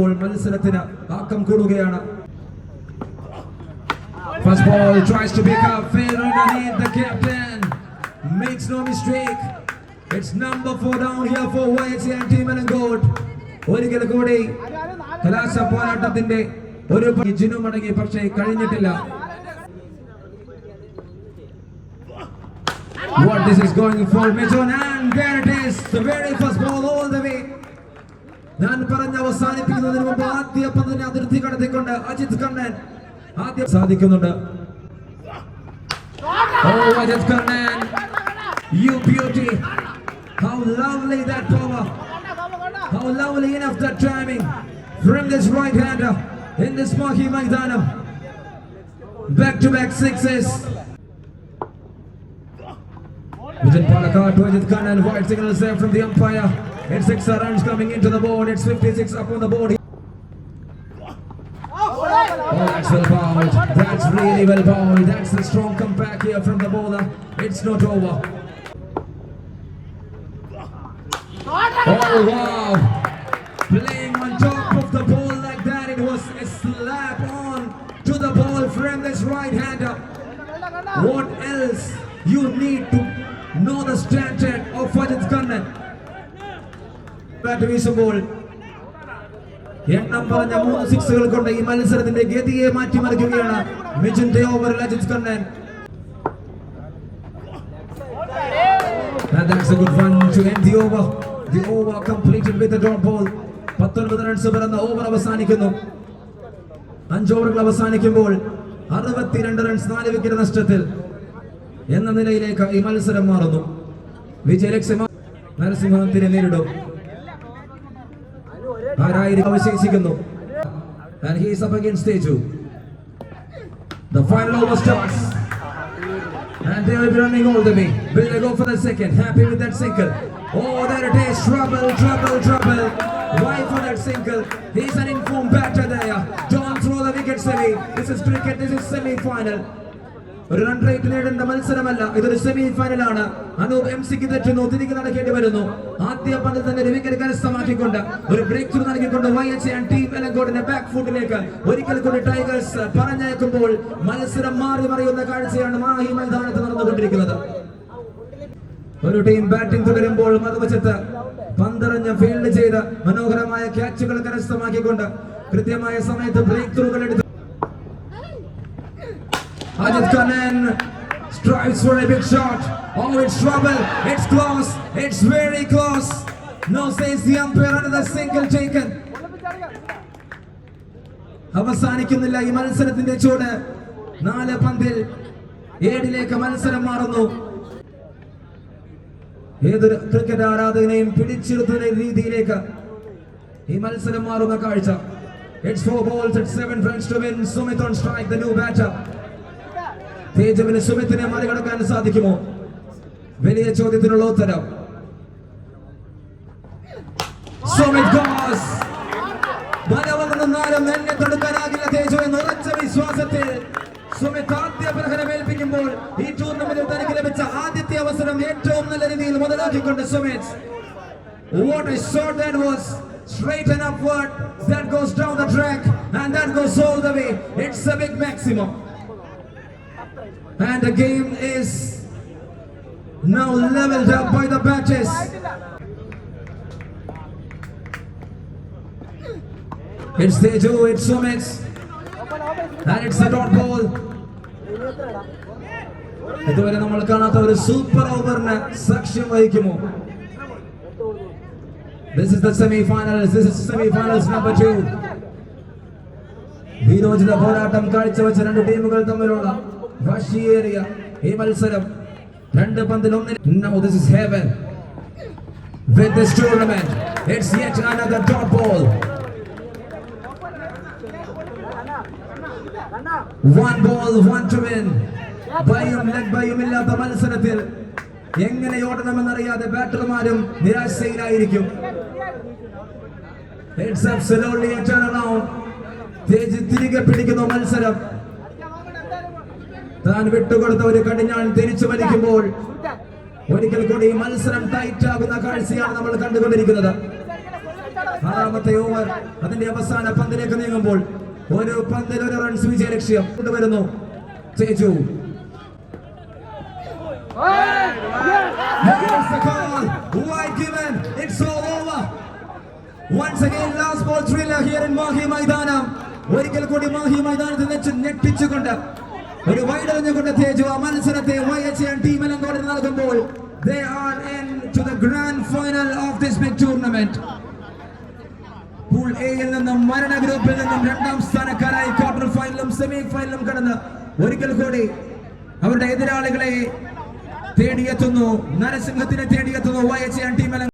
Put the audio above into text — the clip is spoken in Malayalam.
ഇപ്പോൾ മത്സരത്തിന് ആക്കം കൂടുകയാണ് First ball tries to pick up, fair underneath the captain. Makes no mistake. It's number four down here for YHC Team Goat. ഒരിക്കൽ കൂടി കലാശ പോരാട്ടത്തിന്റെ ഒരു പ- ജിനു മടങ്ങി പക്ഷേ കഴിഞ്ഞിട്ടില്ല What this is going for Mitchell and there it is the very first ball all the way ഞാൻ പറഞ്ഞ് അവസാനിപ്പിക്കുന്നതിന് മുമ്പ് ആദ്യ പന്തിനെ അതിർത്തി കടത്തിക്കൊണ്ട് അജിത് കണ്ണൻ ആദ്യം സാധിക്കുന്നുണ്ട് Oh, Ajit Kannan, you beauty. How lovely that power. How lovely enough that timing from this right hander in this Mahi Maidanam. Back to back sixes. Vijay Palakkad to Ajit Kannan. White signal is there from the umpire. It's six runs coming into the board. It's 56 up on the board. Oh, oh, that's well bowled. That's really well bowled. That's the strong comeback here from the bowler. It's not over. Oh, wow. Playing on top of the ball like that. It was a slap on to the ball from this right hander. What else you need to know the standard of Ajit Kannan? Bat വീശുമ്പോൾ എണ്ണം പറഞ്ഞ മൂന്ന് സിക്സുകൾ കൊണ്ട് ഈ മത്സരത്തിന്റെ ഗതിയെ മാറ്റിമറിക്കുകയാണ് മിഥുന്റെ ഓവറിൽ Ajith Kannan that's a good run to end the over. The over completed with runs പിറന്ന ഓവർ അവസാനിക്കുന്നു. അഞ്ച് ഓവറുകൾ അവസാനിക്കുമ്പോൾ അറുപത്തിരണ്ട് റൺസ് നാല് വിക്കറ്റ് നഷ്ടത്തിൽ എന്ന നിലയിലേക്ക് ഈ മത്സരം മാറുന്നു. വിജയലക്ഷ്മ നരസിംഹത്തിനെ നേരിടും. ആരായിരിക്കും അവശേഷിക്കുന്നു and he is up against Teju the final over starts and they will be running all the way will they go for the second happy with that single oh there it is trouble trouble trouble why for that single he's an informed batter there don't throw the wickets away this is cricket this is semi-final ഒരു റൺ റേറ്റ് നേടേണ്ട മത്സരമല്ല. ഇതൊരു സെമി ഫൈനൽ ആണ്. അനൂപ് എം സിക്ക് തെറ്റുന്നു തിരികെ നടക്കേണ്ടി വരുന്നു. ആദ്യ പന്തിൽ തന്നെ ഒരു വിക്കറ്റ് കരസ്ഥമാക്കിക്കൊണ്ട് ഒരു ബ്രേക്ക് ത്രൂ നൽകിക്കൊണ്ട് വൈ എച്ച് ടീം എലങ്കോടിന്റെ ബാക്ക് ഫുട്ടിലേക്ക് ഒരിക്കൽ കൂടി ടൈഗേഴ്സ് പറഞ്ഞയക്കുമ്പോൾ മത്സരം മാറി മറിയുന്ന കാഴ്ചയാണ് മാഹി മൈതാനത്ത് നടന്നുകൊണ്ടിരിക്കുന്നത്. ഒരു ടീം ബാറ്റിംഗ് തുടരുമ്പോൾ മറുവശത്ത് പന്തറിഞ്ഞ് ഫീൽഡ് ചെയ്ത് മനോഹരമായ ക്യാച്ചുകൾ കരസ്ഥമാക്കിക്കൊണ്ട് കൃത്യമായ സമയത്ത് ബ്രേക്ക് ത്രൂകൾ എടുത്ത് Ajit Kannan strives for a big shot. Oh, it's trouble. It's close. It's very close. No, says the umpire. Another single taken. അവസാനിക്കുന്നില്ല ഈ മത്സരത്തിന്റെ ചൂട് നാല് പന്തിൽ ഏഴിലേക്ക് മത്സരം മാറുന്നു ഏതൊരു ക്രിക്കറ്റ് ആരാധകനെയും പിടിച്ചിരുത്തുന്ന രീതിയിലേക്ക് ഈ മത്സരം മാറുന്ന കാഴ്ച It's four balls at seven runs to win. Sumit on strike, the new batter. തേജവിന് സുമിത്തിനെ മറികടക്കാൻ സാധിക്കുമോ വലിയ ചോദ്യത്തിനുള്ള ഉത്തരം Sumit What was! Straight and upward. That goes down the track and that goes all the way. It's a big maximum. And the game is now leveled up by the batches. It's Teju, it's Sumit, and it's a dot ball. ഇതുവരെ നമ്മൾ കാണാത്ത ഒരു സൂപ്പർ ഓവറിന് സാക്ഷ്യം വഹിക്കുമോ This is the semi-finals. This is semi-finals number two. വിനോജിത പോരാട്ടം കാഴ്ചവെച്ച രണ്ട് ടീമുകൾ തമ്മിലുള്ള ഏരിയ ഈ മത്സരം രണ്ട് പന്തിൽ ഒന്നിന് this is heaven with this tournament it's yet another top ball One ball, one to win. ഭയം ലെഗ് ഭയമില്ലാത്ത മത്സരത്തിൽ എങ്ങനെ ഓടണമെന്നറിയാതെ ബാറ്റർമാരും നിരാശയിലായിരിക്കും. തിരികെ പിടിക്കുന്നു മത്സരം. താൻ വിട്ടുകൊടുത്ത ഒരു കടിഞ്ഞാൻ തിരിച്ചു വലിക്കുമ്പോൾ ഒരിക്കൽ കൂടി മത്സരം ടൈറ്റ് ആകുന്ന കാഴ്ചയാണ് നമ്മൾ കണ്ടുകൊണ്ടിരിക്കുന്നത്. ആറാമത്തെ ഓവർ അതിന്റെ അവസാന പന്തിലേക്ക് നീങ്ങുമ്പോൾ ഒരു പന്തിൽ ഒരു റൺസ് വിജയ ലക്ഷ്യം കൊണ്ടുവരുന്നു ചേച്ചു. ഒരിക്കൽ കൂടി മാഹി മൈതാനത്തിൽ വെച്ച് ഞെട്ടിച്ചുകൊണ്ട് ഒരു വൈഡറിഞ്ഞുകൊണ്ട് തേജു ആ മത്സരത്തെ വൈഎച്ച് ടീമിലും കൂടി നൽകുമ്പോൾ they are in to the grand final of this big tournament. Pool എയിൽ നിന്നും മരണ ഗ്രൂപ്പിൽ നിന്നും രണ്ടാം സ്ഥാനക്കാരായി ക്വാർട്ടർ ഫൈനലും സെമി ഫൈനലും കടന്ന് ഒരിക്കൽ കൂടി അവരുടെ എതിരാളികളെ തേടിയെത്തുന്നു. നരസിംഹത്തിനെ തേടിയെത്തുന്നു. വൈഎച്ച് ടീമിലും